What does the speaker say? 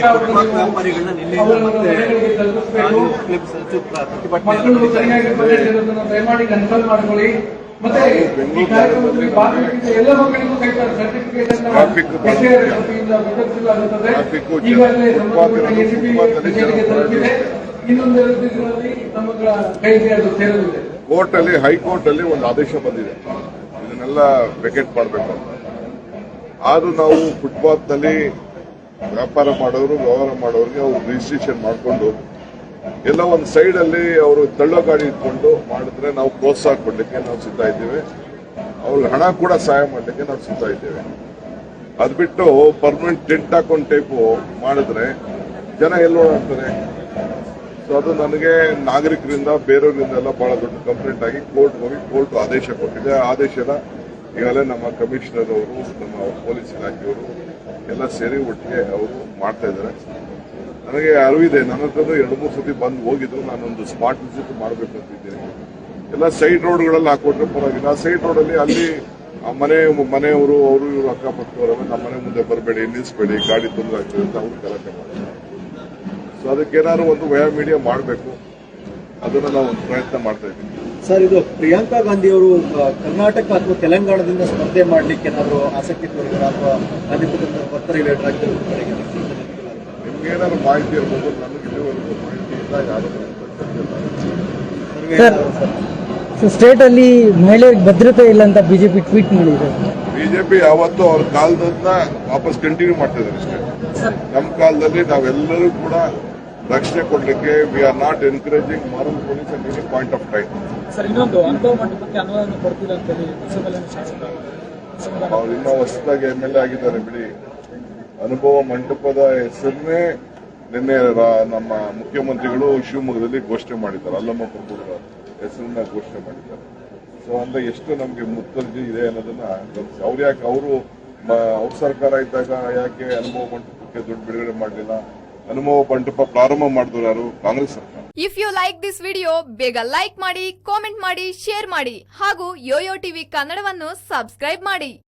ವ್ಯಾಪಾರಿಗಳನ್ನ ಅವರನ್ನು ಮತ್ತೆ ದಯಮಾಡಿ ಕನ್ಫರ್ಮ್ ಮಾಡ್ಕೊಳ್ಳಿ. ಮತ್ತೆ ಈ ಕಾರ್ಯಕ್ರಮದಲ್ಲಿ ಭಾಗವಹಿಸಿದ ಎಲ್ಲ ಮಕ್ಕಳಿಗೂ ಕೈ ಸರ್ಟಿಫಿಕೇಟ್ ಜನ ಈಗಾಗಲೇ ಸಂಬಂಧಪಟ್ಟ ತಲುಪಿದೆ ಇನ್ನೊಂದೆರಡು ದಿನಗಳಲ್ಲಿ ನಮ್ಮ ಕೈಗೆ ಅದು ಸೇರಲಿದೆ. ಕೋರ್ಟ್ ಅಲ್ಲಿ ಹೈಕೋರ್ಟ್ ಅಲ್ಲಿ ಒಂದು ಆದೇಶ ಬಂದಿದೆ. ಇದನ್ನೆಲ್ಲ ವೆಕೆಟ್ ಮಾಡಬೇಕು ಅಂತ. ಆದ್ರೂ ನಾವು ಫುಟ್ಪಾತ್ನಲ್ಲಿ ವ್ಯಾಪಾರ ಮಾಡೋರು, ವ್ಯವಹಾರ ಮಾಡೋರಿಗೆ ಅವ್ರು ರಿಜಿಸ್ಟ್ರೇಷನ್ ಮಾಡಿಕೊಂಡು ಎಲ್ಲ ಒಂದು ಸೈಡ್ ಅಲ್ಲಿ ಅವರು ತಳ್ಳೋ ಗಾಡಿ ಇಟ್ಕೊಂಡು ಮಾಡಿದ್ರೆ ನಾವು ಪ್ರೋತ್ಸಾಹ ಕೊಡಲಿಕ್ಕೆ ನಾವು ಸಿದ್ಧ ಇದ್ದೇವೆ. ಅವ್ರಿಗೆ ಹಣ ಕೂಡ ಸಹಾಯ ಮಾಡಲಿಕ್ಕೆ ನಾವು ಸಿದ್ಧ ಇದ್ದೇವೆ. ಅದು ಬಿಟ್ಟು ಪರ್ಮನೆಂಟ್ ಟೆಂಟ್ ಹಾಕೊಂಡು ಟೈಪು ಮಾಡಿದ್ರೆ ಜನ ಎಲ್ಲಿ ಓಡಾಡ್ತಾರೆ? ಸೊ ಅದು ನನಗೆ ನಾಗರಿಕರಿಂದ, ಬೇರೆಯವರಿಂದ ಎಲ್ಲ ಬಹಳ ದೊಡ್ಡ ಕಂಪ್ಲೇಂಟ್ ಆಗಿ ಕೋರ್ಟ್ ಹೋಗಿ ಕೋರ್ಟ್ ಆದೇಶ ಕೊಟ್ಟಿದೆ. ಆದೇಶದ ಈಗಾಗಲೇ ನಮ್ಮ ಕಮಿಷನರ್ ಅವರು ನಮ್ಮ ಪೊಲೀಸ್ ಇಲಾಖೆಯವರು ಎಲ್ಲ ಸೇರಿ ಒಟ್ಟಿಗೆ ಅವರು ಮಾಡ್ತಾ ಇದ್ದಾರೆ. ನನಗೆ ಅರಿವಿದೆ ನನ್ನ ಹತ್ರ ಎರಡು ಮೂರು ಸತಿ ಬಂದು ಹೋಗಿದ್ರು. ನಾನೊಂದು ಸ್ಮಾರ್ಟ್ ವಿಸಿಟ್ ಮಾಡಬೇಕು ಅಂತಿದ್ದೀನಿ ಎಲ್ಲ ಸೈಡ್ ರೋಡ್ಗಳಲ್ಲಿ ಹಾಕೊಟ್ರೆ ಪರವಾಗಿಲ್ಲ. ಸೈಡ್ ರೋಡಲ್ಲಿ ಅಲ್ಲಿ ಮನೆ, ಮನೆಯವರು, ಅವರು ಇವರು ಅಕ್ಕಪಕ್ಕವರು ನಮ್ಮ ಮನೆ ಮುಂದೆ ಬರಬೇಡಿ, ನಿಲ್ಲಿಸಬೇಡಿ, ಗಾಡಿ ತೊಂದರೆ ಆಗ್ತದೆ ಅಂತ ಅವರು ಗಲಾಟೆ ಮಾಡ್ತಾರೆ. ಸೊ ಅದಕ್ಕೇನಾದ್ರು ಒಂದು ವಯ ಮೀಡಿಯಾ ಮಾಡಬೇಕು. ಅದನ್ನು ನಾವು ಒಂದು ಪ್ರಯತ್ನ ಮಾಡ್ತಾ ಇದ್ದೀವಿ ಸರ್ ಇದು ಪ್ರಿಯಾಂಕಾ ಗಾಂಧಿ ಅವರು ಕರ್ನಾಟಕ ಅಥವಾ ತೆಲಂಗಾಣದಿಂದ ಸ್ಪರ್ಧೆ ಮಾಡ್ಲಿಕ್ಕೆ ಏನಾದರೂ ಆಸಕ್ತಿ ತೋರಿದ್ರ ಅಥವಾ ಕುಟುಂಬದ ಬರ್ತಾರೆ ರಿಲೇಟೆಡ್ ಆಗಿ ಕಡೆಗೆ ಮಾಹಿತಿ ಇರ್ಬೋದು? ನನಗೆ ಇಲ್ಲಿವರೆಗೂ ಮಾಹಿತಿ ಇಲ್ಲ ಯಾರು ಸೊ ಸ್ಟೇಟ್ ಅಲ್ಲಿ ಮಹಿಳೆಯರಿಗೆ ಭದ್ರತೆ ಇಲ್ಲ ಅಂತ ಬಿಜೆಪಿ ಟ್ವೀಟ್ ಮಾಡಿದೆ. ಬಿಜೆಪಿ ಯಾವತ್ತು ಅವ್ರ ಕಾಲದನ್ನ ವಾಪಸ್ ಕಂಟಿನ್ಯೂ ಮಾಡ್ತಾ ಇದ್ದಾರೆ ಅಷ್ಟೇ. ನಮ್ಮ ಕಾಲದಲ್ಲಿ ನಾವೆಲ್ಲರೂ ಕೂಡ ರಕ್ಷಣೆ ಕೊಡಲಿಕ್ಕೆ we are not encouraging moral police at any point of time sir ಇನ್ನೊಂದು ಅನುಭವ ಕೊಡ್ತಿಲ್ಲ. ಅವ್ರು ಇನ್ನೂ ಹೊಸದಾಗಿ ಎಂ ಎಲ್ ಎ ಆಗಿದ್ದಾರೆ ಬಿಡಿ. ಅನುಭವ ಮಂಟಪದ ಹೆಸರನ್ನೇ ನಿನ್ನೆ ನಮ್ಮ ಮುಖ್ಯಮಂತ್ರಿಗಳು ಶಿವಮೊಗ್ಗದಲ್ಲಿ ಘೋಷಣೆ ಮಾಡಿದ್ದಾರೆ. ಅಲ್ಲಮ್ಮ ಪ್ರಭುಗಳ ಹೆಸರನ್ನ ಘೋಷಣೆ ಮಾಡಿದ್ದಾರೆ. ಸೊ ಅಂದ್ರೆ ಎಷ್ಟು ನಮಗೆ ಮುತ್ತರ್ಜಿ ಇದೆ ಅನ್ನೋದನ್ನ ಗಮನಿಸಿ. ಅವ್ರು ಯಾಕೆ ಅವರು ಅವ್ರ ಸರ್ಕಾರ ಇದ್ದಾಗ ಯಾಕೆ ಅನುಭವ ಮಂಟಪಕ್ಕೆ ದುಡ್ಡು ಬಿಡುಗಡೆ ಮಾಡಲಿಲ್ಲ? ಅನುಭವ ಮಂಟಪ ಪ್ರಾರಂಭ ಮಾಡಿದ್ರು ಯಾರು? Congress if you like this video ಬೇಗ ಲೈಕ್ ಮಾಡಿ ಕಾಮೆಂಟ್ ಮಾಡಿ ಶೇರ್ ಮಾಡಿ ಹಾಗೂ ಯೋಯೋ ಟಿವಿ ಕನ್ನಡವನ್ನು ಸಬ್ಸ್ಕ್ರೈಬ್ ಮಾಡಿ.